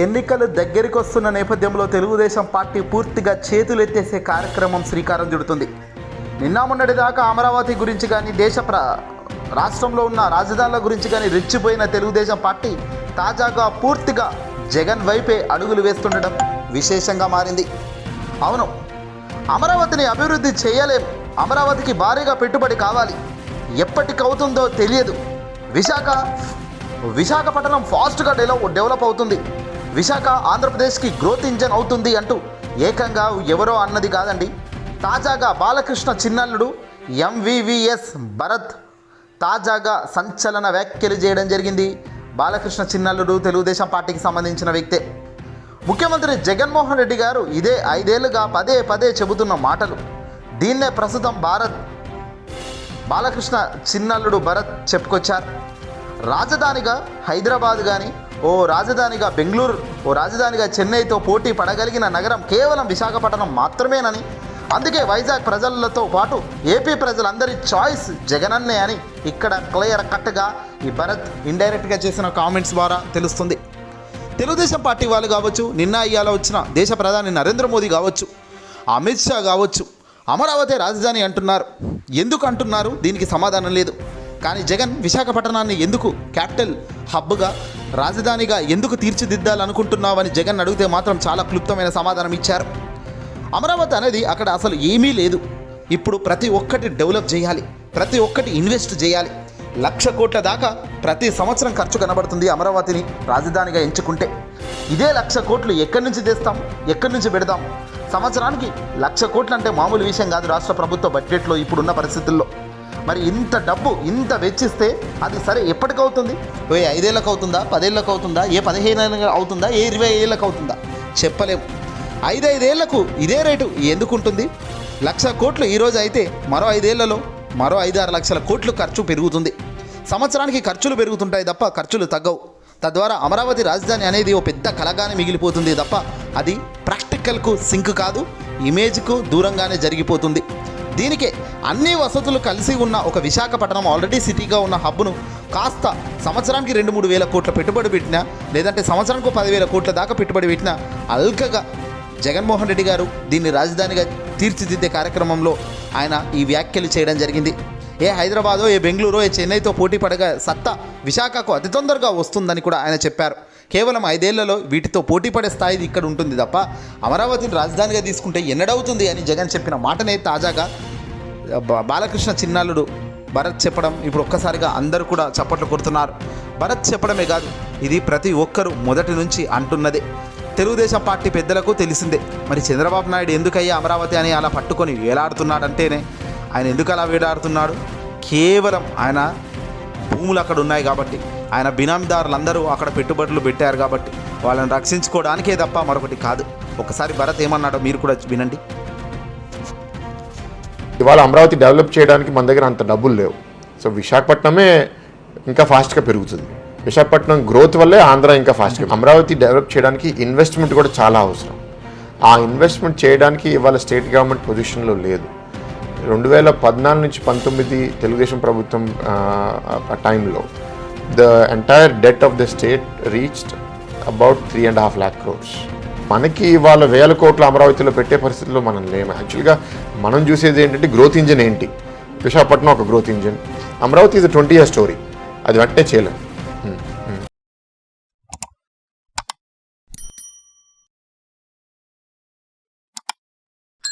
ఎన్నికలు దగ్గరికి వస్తున్న నేపథ్యంలో తెలుగుదేశం పార్టీ పూర్తిగా చేతులెత్తేసే కార్యక్రమం శ్రీకారం చుడుతుంది. నిన్న మొన్నటిదాకా అమరావతి గురించి కానీ దేశ ప్ర రాష్ట్రంలో ఉన్న రాజధానుల గురించి కానీ రెచ్చిపోయిన తెలుగుదేశం పార్టీ తాజాగా పూర్తిగా జగన్ వైపే అడుగులు వేస్తుండడం విశేషంగా మారింది. అవును అమరావతిని అభివృద్ధి చేయలేం. అమరావతికి భారీగా పెట్టుబడి కావాలి. ఎప్పటికవుతుందో తెలియదు. విశాఖ విశాఖపట్నం ఫాస్ట్గా డెవలప్ డెవలప్ అవుతుంది. విశాఖ ఆంధ్రప్రదేశ్కి గ్రోత్ ఇంజన్ అవుతుంది అంటూ ఏకంగా ఎవరో అన్నది కాదండి. తాజాగా బాలకృష్ణ చిన్నల్లుడు ఎంవివిఎస్ భరత్ తాజాగా సంచలన వ్యాఖ్యలు చేయడం జరిగింది. బాలకృష్ణ చిన్నల్లుడు తెలుగుదేశం పార్టీకి సంబంధించిన వ్యక్తే. ముఖ్యమంత్రి జగన్మోహన్ రెడ్డి గారు ఇదే ఐదేళ్ళుగా పదే పదే చెబుతున్న మాటలు. దీన్నే ప్రస్తుతం భారత్ బాలకృష్ణ చిన్నల్లుడు భరత్ చెప్పుకొచ్చారు. రాజధానిగా హైదరాబాద్ కానీ ఓ రాజధానిగా బెంగళూరు ఓ రాజధానిగా చెన్నైతో పోటీ పడగలిగిన నగరం కేవలం విశాఖపట్నం మాత్రమేనని. అందుకే వైజాగ్ ప్రజలతో పాటు ఏపీ ప్రజలందరి చాయిస్ జగనన్నే అని ఇక్కడ క్లియర్ కట్గా ఈ భరత్ ఇండైరెక్ట్గా చేసిన కామెంట్స్ ద్వారా తెలుస్తుంది. తెలుగుదేశం పార్టీ వాళ్ళు కావచ్చు నిన్న ఇవాళ వచ్చిన దేశ ప్రధాని నరేంద్ర మోదీ కావచ్చు అమిత్ షా కావచ్చు అమరావతి రాజధాని అంటున్నారు. ఎందుకు అంటున్నారు? దీనికి సమాధానం లేదు. కానీ జగన్ విశాఖపట్నాన్ని ఎందుకు క్యాపిటల్ హబ్గా రాజధానిగా ఎందుకు తీర్చిదిద్దాలనుకుంటున్నావని జగన్ అడిగితే మాత్రం చాలా క్లుప్తమైన సమాధానం ఇచ్చారు. అమరావతి అనేది అక్కడ అసలు ఏమీ లేదు. ఇప్పుడు ప్రతి ఒక్కటి డెవలప్ చేయాలి. ప్రతి ఒక్కటి ఇన్వెస్ట్ చేయాలి. లక్ష కోట్ల దాకా ప్రతి సంవత్సరం ఖర్చు కనబడుతుంది అమరావతిని రాజధానిగా ఎంచుకుంటే. ఇదే లక్ష కోట్లు ఎక్కడి నుంచి తెస్తాం? ఎక్కడి నుంచి పెడదాం? సంవత్సరానికి లక్ష కోట్లు అంటే మామూలు విషయం కాదు రాష్ట్ర ప్రభుత్వ బడ్జెట్లో ఇప్పుడున్న పరిస్థితుల్లో. మరి ఇంత డబ్బు ఇంత వెచ్చిస్తే అది సరే ఎప్పటికవుతుంది? ఏ ఐదేళ్ళకి అవుతుందా పదేళ్ళకు అవుతుందా ఏ పదిహేను అవుతుందా? ఏ ఇరవై ఏళ్ళకు అవుతుందా చెప్పలేము ఐదైదేళ్ళకు ఇదే రేటు ఎందుకు ఉంటుంది లక్ష కోట్లు ఈరోజు అయితే మరో ఐదేళ్ళలో మరో ఐదారు లక్షల కోట్లు ఖర్చు పెరుగుతుంది. సంవత్సరానికి ఖర్చులు పెరుగుతుంటాయి తప్ప ఖర్చులు తగ్గవు. తద్వారా అమరావతి రాజధాని అనేది ఓ పెద్ద కలగానే మిగిలిపోతుంది తప్ప అది ప్రాక్టికల్కు సింక్ కాదు ఇమేజ్కు దూరంగానే జరిగిపోతుంది. దీనికే అన్ని వసతులు కలిసి ఉన్న ఒక విశాఖపట్నం ఆల్రెడీ సిటీగా ఉన్న హబ్ను కాస్త సంవత్సరానికి రెండు మూడు వేల కోట్ల పెట్టుబడి పెట్టినా లేదంటే సంవత్సరానికి పదివేల కోట్ల దాకా పెట్టుబడి పెట్టినా అల్కగా జగన్మోహన్ రెడ్డి గారు దీన్ని రాజధానిగా తీర్చిదిద్దే కార్యక్రమంలో ఆయన ఈ వ్యాఖ్యలు చేయడం జరిగింది. ఏ హైదరాబాదో ఏ బెంగళూరు ఏ చెన్నైతో పోటీ పడగా సత్తా విశాఖకు అతి తొందరగా వస్తుందని కూడా ఆయన చెప్పారు. కేవలం ఐదేళ్ళలో వీటితో పోటీ పడే స్థాయి ఇక్కడ ఉంటుంది తప్ప అమరావతిని రాజధానిగా తీసుకుంటే ఎన్నడవుతుంది అని జగన్ చెప్పిన మాటనే తాజాగా బాలకృష్ణ చిన్నాలుడు భరత్ చెప్పడం ఇప్పుడు ఒక్కసారిగా అందరూ కూడా చప్పట్లు కొడుతున్నారు. భరత్ చెప్పడమే కాదు ఇది ప్రతి ఒక్కరూ మొదటి నుంచి అంటున్నదే. తెలుగుదేశం పార్టీ పెద్దలకు తెలిసిందే మరి చంద్రబాబు నాయుడు ఎందుకయ్యా అమరావతి అని అలా పట్టుకొని వేలాడుతున్నాడంటేనే ఆయన ఎందుకు అలా వేలాడుతున్నాడు? కేవలం ఆయన భూములు అక్కడ ఉన్నాయి కాబట్టి ఆయన బినామీదారులందరూ అక్కడ పెట్టుబడులు పెట్టారు కాబట్టి వాళ్ళని రక్షించుకోవడానికే తప్ప మరొకటి కాదు. ఒకసారి భరత్ ఏమన్నాడో మీరు కూడా వినండి. ఇవాళ అమరావతి డెవలప్ చేయడానికి మన దగ్గర అంత డబ్బులు లేవు. సో విశాఖపట్నమే ఇంకా ఫాస్ట్గా పెరుగుతుంది. విశాఖపట్నం గ్రోత్ వల్లే ఆంధ్ర ఇంకా ఫాస్ట్గా అమరావతి డెవలప్ చేయడానికి ఇన్వెస్ట్మెంట్ కూడా చాలా అవసరం. ఆ ఇన్వెస్ట్మెంట్ చేయడానికి ఇవాళ స్టేట్ గవర్నమెంట్ పొజిషన్లో లేదు. రెండు వేల పద్నాలుగు నుంచి పంతొమ్మిది తెలుగుదేశం ప్రభుత్వం ఆ, టైంలో the entire debt of the state reached about three and half lakh crores. మనకి వాళ్ళ వేల కోట్ల అమరావతిలో పెట్టే పరిస్థితిలో మనం లేము. యాక్చువల్గా మనం చూసేది ఏంటంటే గ్రోత్ ఇంజిన్ ఏంటి? విశాఖపట్నం ఒక గ్రోత్ ఇంజిన్ అమరావతి ఇది ట్వంటీ ఇయర్ స్టోరీ అది వెంటనే చేయలేము